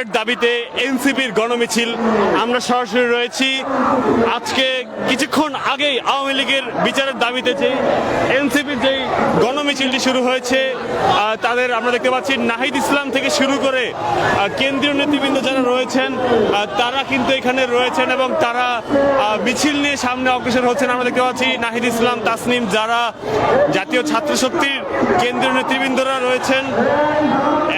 বিচারের দাবিতে এনসিপির গণমিছিল। আমরা সরাসরি রয়েছি। আজকে কিছুক্ষণ আগেই আওয়ামী লীগের বিচারের দাবিতে যে এনসিপির যে গণমিছিলটি শুরু হয়েছে তাদের আমরা দেখতে পাচ্ছি নাহিদ ইসলাম থেকে শুরু করে কেন্দ্রীয় নেতৃবৃন্দ যারা রয়েছেন তারা কিন্তু এখানে রয়েছেন এবং তারা মিছিল নিয়ে সামনে অগ্রসর হচ্ছেন। আমরা দেখতে পাচ্ছি নাহিদ ইসলাম, তাসনিম যারা জাতীয় ছাত্র শক্তির কেন্দ্রীয় নেতৃবৃন্দরা রয়েছেন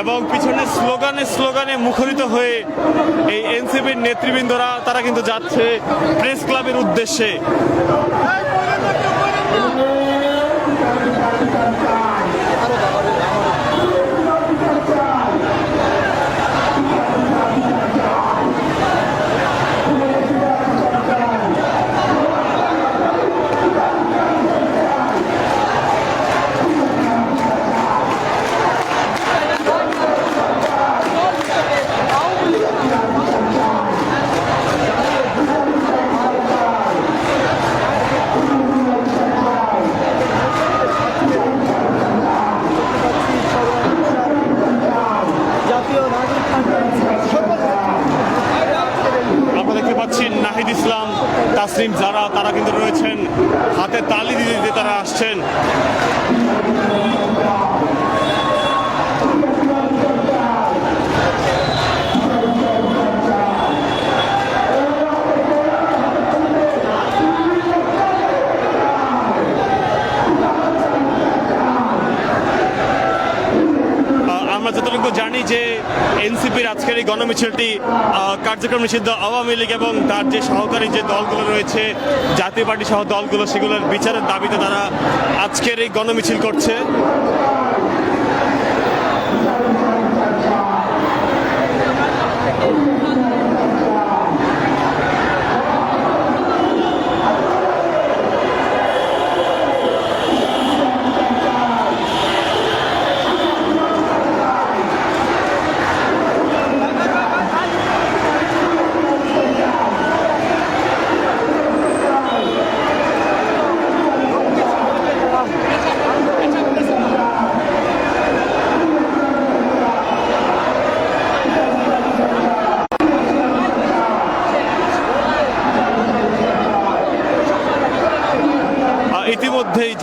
এবং পিছনে স্লোগানে স্লোগানে মুখরিত হয়ে এই এনসিপির নেতৃবৃন্দরা তারা কিন্তু যাচ্ছে প্রেস ক্লাবের উদ্দেশ্যে আমরা দেখতে পাচ্ছি নাহিদ ইসলাম তাসলিম যারা তারা কিন্তু রয়েছেন হাতে তালি দিতে দিতে তারা আসছেন আহ, আমরা যতটুকু জানি যে এনসিপির আজকের এই গণমিছিলটি কার্যক্রম নিষিদ্ধ আওয়ামী লীগ এবং তার যে সহকারী যে দলগুলো রয়েছে, জাতীয় পার্টি সহ দলগুলো, সেগুলোর বিচারের দাবিতে তারা আজকের এই গণমিছিল করছে।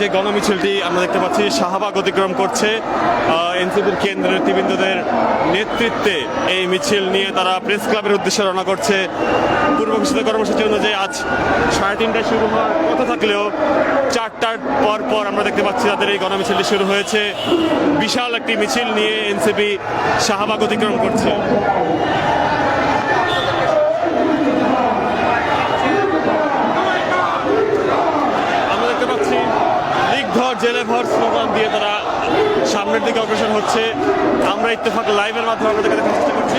যে গণমিছিলটি আমরা দেখতে পাচ্ছি, শাহবাগ অতিক্রম করছে এনসিপির কেন্দ্রের নেতৃবৃন্দদের নেতৃত্বে এই মিছিল নিয়ে তারা প্রেস ক্লাবের উদ্দেশ্যে রওনা করছে। পূর্ব ঘোষিত কর্মসূচি অনুযায়ী আজ সাড়ে তিনটায় শুরু হওয়ার কথা থাকলেও চারটার পর পর আমরা দেখতে পাচ্ছি তাদের এই গণমিছিলটি শুরু হয়েছে। বিশাল একটি মিছিল নিয়ে এনসিপি শাহবাগ অতিক্রম করছে আমরা দেখতে পাচ্ছি লিগ ধর জেলে ভর স্লোগান দিয়ে তারা সামনের দিকে অগ্রসর হচ্ছে। আমরা ইত্তেফাক লাইভের মাধ্যমে আপনাদের কাছে চেষ্টা করছি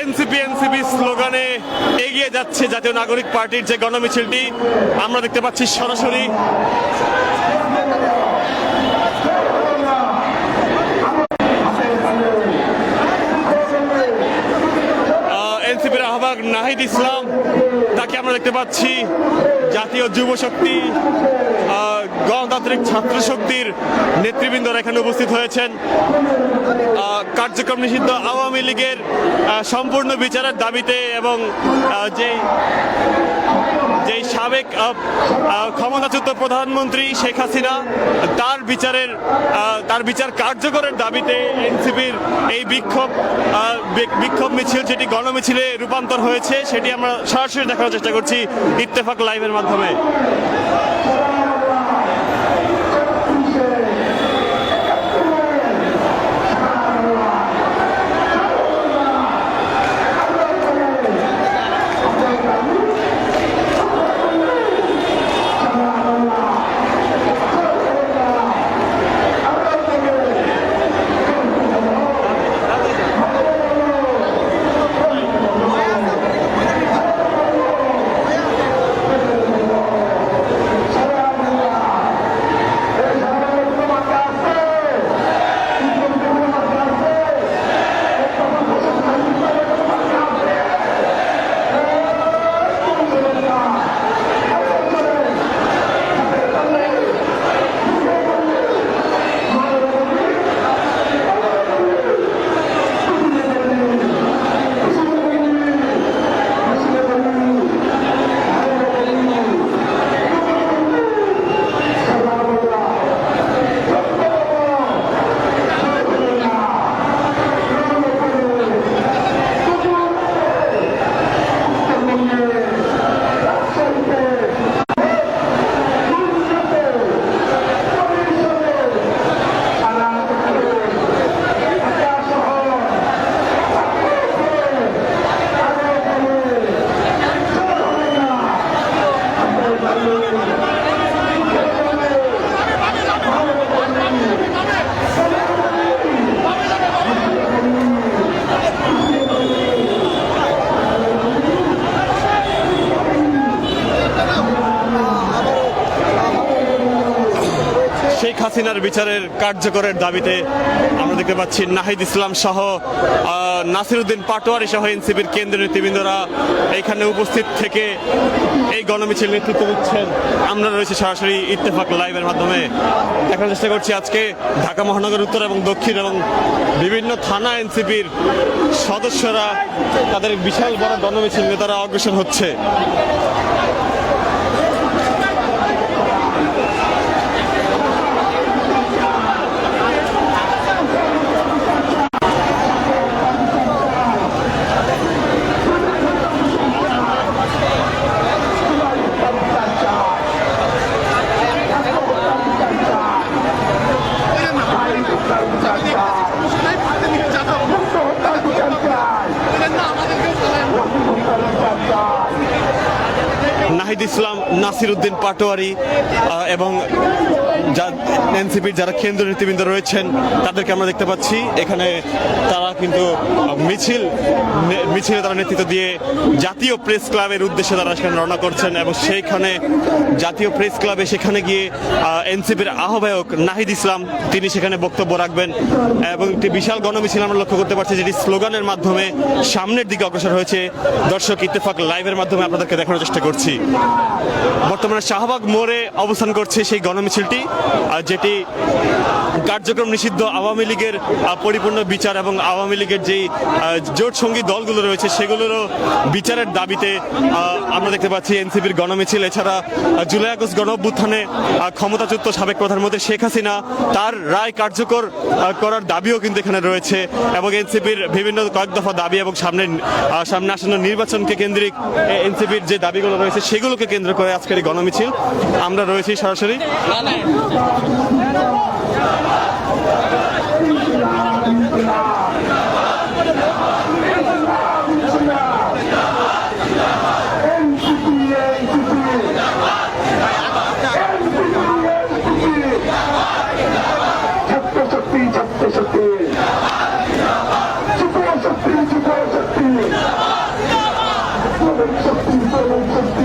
এনসিপি এনসিপি স্লোগানে এগিয়ে যাচ্ছে জাতীয় নাগরিক পার্টির যে গণমিছিলটি, আমরা দেখতে পাচ্ছি সরাসরি। এনসিপির আহ্বায়ক নাহিদ ইসলাম তাকে আমরা দেখতে পাচ্ছি। জাতীয় যুব শক্তি গণতান্ত্রিক ছাত্র শক্তির নেতৃবৃন্দরা এখানে উপস্থিত হয়েছেন। কার্যক্রম নিষিদ্ধ আওয়ামী লীগের সম্পূর্ণ বিচারের দাবিতে এবং আহ, যেই সাবেক ক্ষমতাচ্যুত প্রধানমন্ত্রী শেখ হাসিনা, তার বিচারের তার বিচার কার্যকরের দাবিতে এনসিপির এই বিক্ষোভ বিক্ষোভ মিছিল, যেটি গণমিছিলে রূপান্তর হয়েছে, সেটি আমরা সরাসরি দেখার চেষ্টা করছি ইত্তেফাক লাইভের মাধ্যমে। হাসিনার বিচারের কার্যকরের দাবিতে আমরা দেখতে পাচ্ছি নাহিদ ইসলাম সহ নাসিরুদ্দিন পাটোয়ারি সহ এনসিপির কেন্দ্রীয় নেতৃবৃন্দরা এখানে উপস্থিত থেকে এই গণমিছিল নেতৃত্ব দিচ্ছেন। আমরা রয়েছে সরাসরি ইত্তেফাক লাইভের মাধ্যমে। দেখার চেষ্টা করছি আজকে ঢাকা মহানগর উত্তর এবং দক্ষিণ এবং বিভিন্ন থানা এনসিপির সদস্যরা তাদের বিশাল বড় গণমিছিল নিয়ে তারা অগ্রসর হচ্ছে। নাহিদ ইসলাম, নাসির উদ্দিন পাটোয়ারি এবং এনসিপির যারা কেন্দ্রীয় নেতৃবৃন্দ রয়েছেন, তাদেরকে আমরা দেখতে পাচ্ছি। এখানে তারা কিন্তু মিছিল মিছিলে তারা নেতৃত্ব দিয়ে জাতীয় প্রেস ক্লাবের উদ্দেশ্যে তারা সেখানে রওনা করছেন এবং সেইখানে জাতীয় প্রেস ক্লাবে সেখানে গিয়ে এনসিপির আহ্বায়ক নাহিদ ইসলাম, তিনি সেখানে বক্তব্য রাখবেন এবং একটি বিশাল গণমিছিল আমরা লক্ষ্য করতে পারছি, যেটি স্লোগানের মাধ্যমে সামনের দিকে অগ্রসর হয়েছে। দর্শক, ইত্তেফাক লাইভের মাধ্যমে আপনাদেরকে দেখানোর চেষ্টা করছি। বর্তমানে শাহবাগ মোড়ে অবস্থান করছে সেই গণমিছিলটি যেটি কার্যক্রম নিষিদ্ধ আওয়ামী লীগের পরিপূর্ণ বিচার এবং আওয়ামী লীগের যেই জোট সঙ্গী দলগুলো রয়েছে, সেগুলোরও বিচারের দাবিতে আমরা দেখতে পাচ্ছি এনসিপির গণমিছিল। এছাড়া জুলাই আগস্ট গণ অভ্যুত্থানে ক্ষমতাচ্যুত সাবেক প্রধানমন্ত্রী শেখ হাসিনা তার রায় কার্যকর করার দাবিও কিন্তু এখানে রয়েছে এবং এনসিপির বিভিন্ন কয়েক দফা দাবি এবং সামনে সামনে আসন্ন নির্বাচনকে কেন্দ্রিক এনসিপির যে দাবিগুলো রয়েছে সেগুলোকে কেন্দ্র করে আজকের এই গণমিছিল। আমরা রয়েছি সরাসরি ছাত্র শক্তি ছাত্র শক্তি যুব শক্তি যুব শক্তি শ্রমিক শক্তি শ্রমিক শক্তি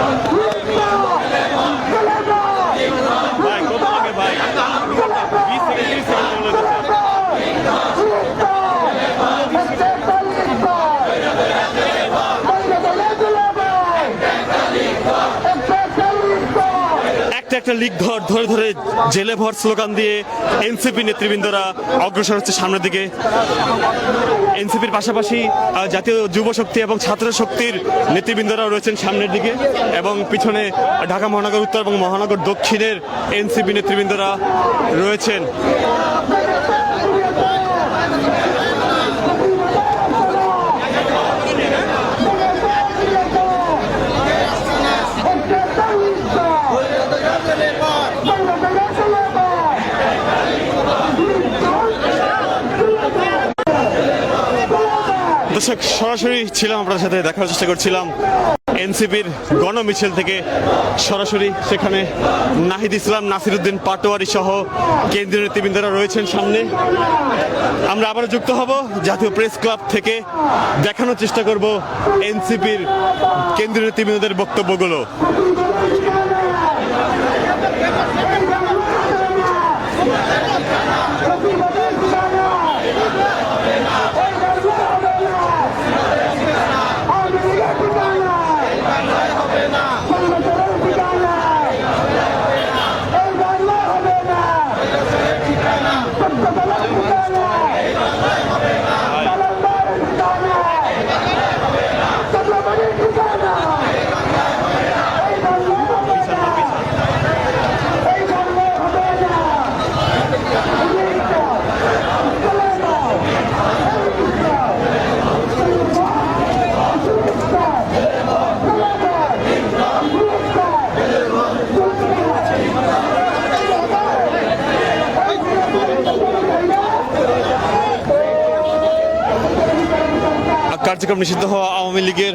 বিচার বিচার চাই বিচার বিচার চাই বিচার বিচার বিচার চাই ভাই কত লাগে ভাই বিশ থেকে তিরিশ সেকেন্ড চলে যাচ্ছে একটা লিগ ধর ধরে ধরে জেলে ভর স্লোগান দিয়ে এনসিপি নেতৃবৃন্দরা অগ্রসর হচ্ছে সামনের দিকে। এনসিপির পাশাপাশি জাতীয় যুব শক্তি এবং ছাত্র শক্তির নেতৃবৃন্দরাও রয়েছেন সামনের দিকে এবং পিছনে ঢাকা মহানগর, উত্তর এবং মহানগর দক্ষিণের এনসিপি নেতৃবৃন্দরা রয়েছেন। দর্শক, সরাসরি ছিলাম আপনার সাথে দেখার চেষ্টা করছিলাম এনসিপির গণমিছিল থেকে। সরাসরি সেখানে নাহিদ ইসলাম নাসিরুদ্দিন পাটোয়ারি সহ কেন্দ্রীয় নেতৃবৃন্দরা রয়েছেন সামনে। আমরা আবারও যুক্ত হব, জাতীয় প্রেস ক্লাব থেকে দেখানোর চেষ্টা করব এনসিপির কেন্দ্রীয় নেতৃবৃন্দদের বক্তব্যগুলো। কার্যক্রম নিষিদ্ধ হওয়া আওয়ামী লীগের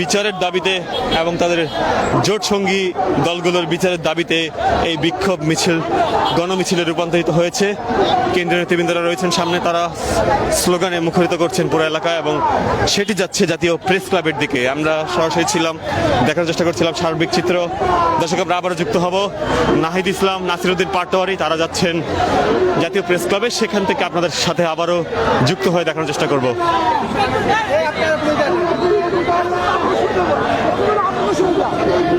বিচারের দাবিতে এবং তাদের জোট সঙ্গী দলগুলোর বিচারের দাবিতে এই বিক্ষোভ মিছিল, গণমিছিলে রূপান্তরিত হয়েছে। কেন্দ্রীয় নেতৃবৃন্দরা রয়েছেন সামনে, তারা স্লোগানে মুখরিত করছেন পুরো এলাকা এবং সেটি যাচ্ছে জাতীয় প্রেস ক্লাবের দিকে। আমরা সরাসরি ছিলাম, দেখার চেষ্টা করছিলাম সার্বিক চিত্র। দর্শক, আমরা আবারও যুক্ত হব। নাহিদ ইসলাম, নাসিরুদ্দিন পাটোয়ারি, তারা যাচ্ছেন জাতীয় প্রেস ক্লাবে। সেখান থেকে আপনাদের সাথে আবারও যুক্ত হয়ে দেখানোর চেষ্টা করব। 我们拿这个兄弟。